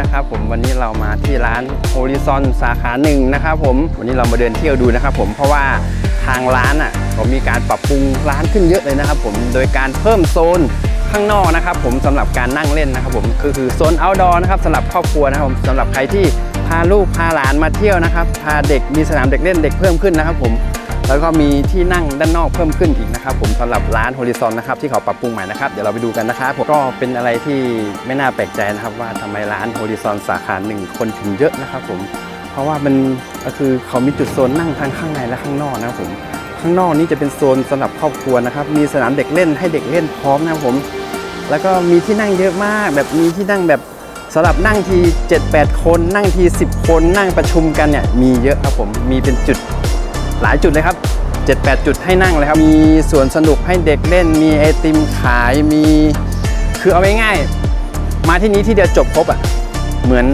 นะครับผมวันนี้เรามาที่ร้าน Horizon สาขาหนึ่งนะครับผมวันนี้เรามาเดินเที่ยวดูนะครับผมเพราะว่าทางร้านอะเขามีการปรับปรุงร้านขึ้นเยอะเลยนะครับผมโดยการเพิ่มโซนข้างนอกนะครับผมสำหรับการนั่งเล่นนะครับผมคือคือโซน outdoor นะครับสำหรับครอบครัวนะครับผมสำหรับใครที่พาลูกพาหลานมาเที่ยวนะครับพาเด็กมีสนามเด็กเล่นเด็กเพิ่มขึ้นนะครับผม แล้วก็มีที่นั่งด้านนอกเพิ่มขึ้นอีกนะครับผมสำหรับร้าน Horizon นะครับที่เขาปรับปรุงใหม่นะครับเดี๋ยวเราไปดูกันนะครับผมก็เป็นอะไรที่ไม่น่าแปลกใจนะครับว่าทำไมร้าน Horizon สาขาหนึ่งคนถึงเยอะนะครับผมเพราะว่ามันก็คือเขามีจุดโซนนั่งทั้งข้างในและข้างนอกนะครับผมข้างนอกนี้จะเป็นโซนสำหรับครอบครัวนะครับมีสนามเด็กเล่นให้เด็กเล่นพร้อมนะครับผมแล้วก็มีที่นั่งเยอะมาก แบบมีที่นั่งแบบสำหรับนั่งที 7-8 คน นั่งที 10 คนนั่งประชุมกันเนี่ยมีเยอะครับผมมีเป็นจุด หลายจุดเลยครับ 7-8 จุดให้นั่งเลยครับ มีสวนสนุกให้เด็กเล่น มีไอติมขาย มี คือเอาง่ายๆมาที่นี้ที่เดียวจบครบอะ เหมือน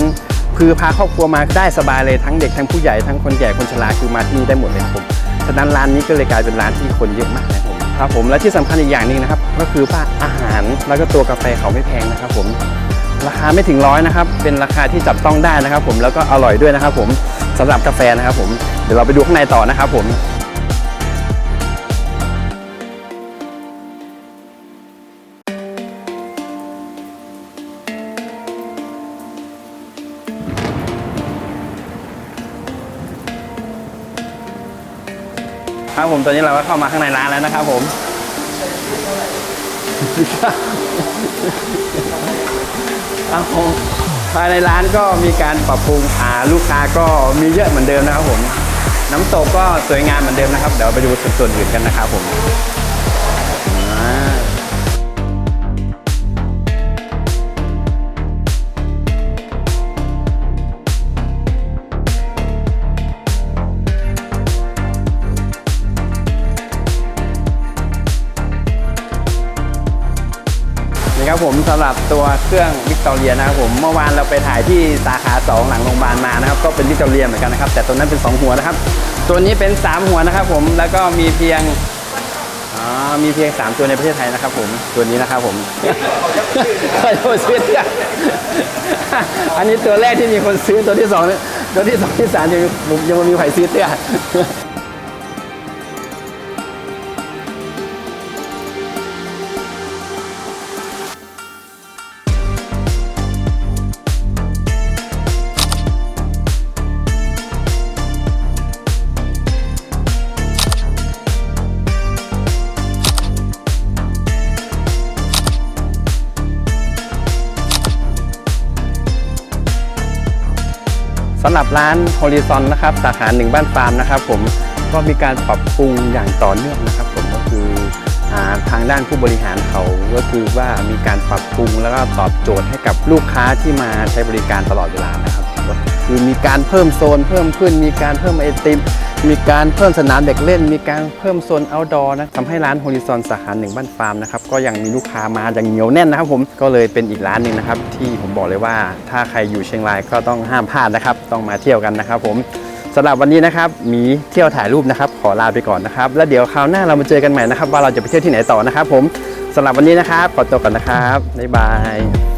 คือพาครอบครัวมาได้สบายเลยทั้งเด็กทั้งผู้ใหญ่ทั้งคนแก่คนชราคือมาที่นี่ได้หมดเลยครับผม ฉะนั้นร้านนี้ก็เลยกลายเป็นร้านที่คนเยอะมากนะครับผมครับผมและที่สำคัญอีกอย่างหนึงนะครับ ก็คือว่าอาหารแล้วก็ตัวกาแฟเขาไม่แพงนะครับผมราคาไม่ถึงร้อยนะครับ เป็นราคาที่จับต้องได้นะครับผมแล้วก็อร่อยด้วยนะครับผม สำหรับกาแฟนะครับผมเดี๋ยวเราไปดูข้างในต่อนะครับผมครับผมตอนนี้เราก็เข้ามาข้างในร้านแล้วนะครับผมครับผม ภายในร้านก็มีการปรับปรุงอ่าลูกค้าก็มีเยอะเหมือนเดิมนะครับผม น้ำตกก็สวยงามเหมือนเดิมนะครับ เดี๋ยวไปดูส่วนอื่นกันนะครับผม ครับผมสำหรับตัวเครื่องวิกตอเรียนะครับผมเมื่อวานเราไปถ่ายที่สาขา 2 หลังโรงพยาบาลมานะครับก็เป็นวิกตอเรียเหมือนกันนะครับแต่ตัวนั้นเป็น 2 หัวนะครับ ตัวนี้เป็น 3 หัวนะครับผมแล้วก็มีเพียงอ๋อมีเพียง 3 ตัวในประเทศไทยนะครับผมตัวนี้นะครับผมใครจะมาซื้อเอันนี้ตัวแรกที่มีคนซื้อตัวที่สองตัวที่สองที่สามยังยังมมีใครซื้อเตี้ยำหรับร้าน Horizon นะครับสาขาหนึ่งบ้านฟาร์มนะครับ ผมก็มีการปรับปรุงอย่างต่อเนื่องนะครับ ผมก็คือาทางด้านผู้บริหารเขาก็คือว่ามีการปรับปรุงแล้วก็ตอบโจทย์ให้กับลูกค้าที่มาใช้บริการตลอดเวลานะครับก็คือมีการเพิ่มโซนเพิ่มขึ้น มีการเพิ่มไอติม มีการเพิ่มสนามเด็กเล่น มีการเพิ่มโซน outdoor นะทำให้ร้าน Horizon สาขาหนึ่งบ้านฟาร์มนะครับก็ยังมีลูกค้ามาอย่างเหนียวแน่นนะครับผมก็เลยเป็นอีกร้านหนึ่งนะครับที่ผมบอกเลยว่าถ้าใครอยู่เชียงรายก็ต้องห้ามพลาดนะครับต้องมาเที่ยวกันนะครับผมสำหรับวันนี้นะครับมีเที่ยวถ่ายรูปนะครับขอลาไปก่อนนะครับแล้วเดี๋ยวคราวหน้าเรามาเจอกันใหม่นะครับว่าเราจะไปเที่ยวที่ไหนต่อนะครับผมสำหรับวันนี้นะครับขอตัวก่อนนะครับบ๊ายบาย